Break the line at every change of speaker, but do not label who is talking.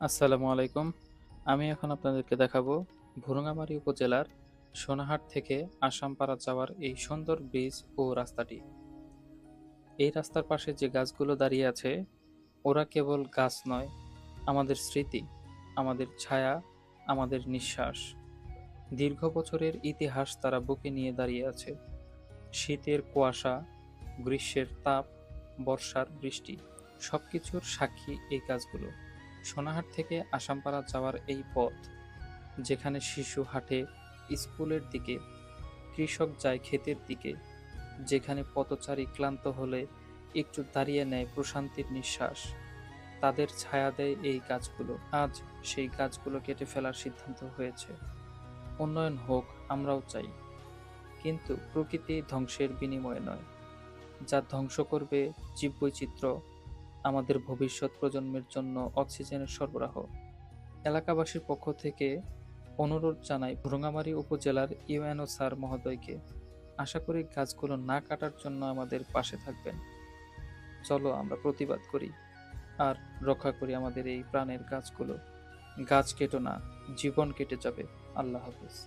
আসসালামু আলাইকুম। আমি এখন আপনাদেরকে দেখাবো ভুরুঙ্গামারী উপজেলার সোনাহাট থেকে আসামপাড়া যাওয়ার এই সুন্দর ব্রিজ ও রাস্তাটি। এই রাস্তার পাশে যে গাছগুলো দাঁড়িয়ে আছে, ওরা কেবল গাছ নয়, আমাদের স্মৃতি, আমাদের ছায়া, আমাদের নিঃশ্বাস। দীর্ঘ বছরের ইতিহাস তারা বুকে নিয়ে দাঁড়িয়ে আছে। শীতের কুয়াশা, গ্রীষ্মের তাপ, বর্ষার বৃষ্টি, সবকিছুর সাক্ষী এই গাছগুলো। সোনাহাট থেকে আসামপাড়া যাওয়ার এই পথ, যেখানে শিশু হাঁটে স্কুলের দিকে, কৃষক যায় ক্ষেতের দিকে, যেখানে পথচারী ক্লান্ত হলে একটু দাঁড়িয়ে নেয় প্রশান্তির নিঃশ্বাস। তাদের ছায়া দেয় এই গাছগুলো। আজ সেই গাছগুলো কেটে ফেলার সিদ্ধান্ত হয়েছে। উন্নয়ন হোক, আমরাও চাই। কিন্তু প্রকৃতি ধ্বংসের বিনিময়ে নয়। যা ধ্বংস করবে জীববৈচিত্র্য আমাদের ভবিষ্যৎ প্রজন্মের জন্য অক্সিজেনের সরবরাহ। এলাকাবাসীর পক্ষ থেকে অনুরোধ জানাই ভ্রঙ্গামারী উপজেলার ইউএনও স্যার মহোদয়কে, আশা করি গাছগুলো না কাটার জন্য আমাদের পাশে থাকবেন। চলো আমরা প্রতিবাদ করি আর রক্ষা করি আমাদের এই প্রাণের গাছগুলো। গাছ কেটো না, জীবন কেটে যাবে। আল্লাহ হাফিজ।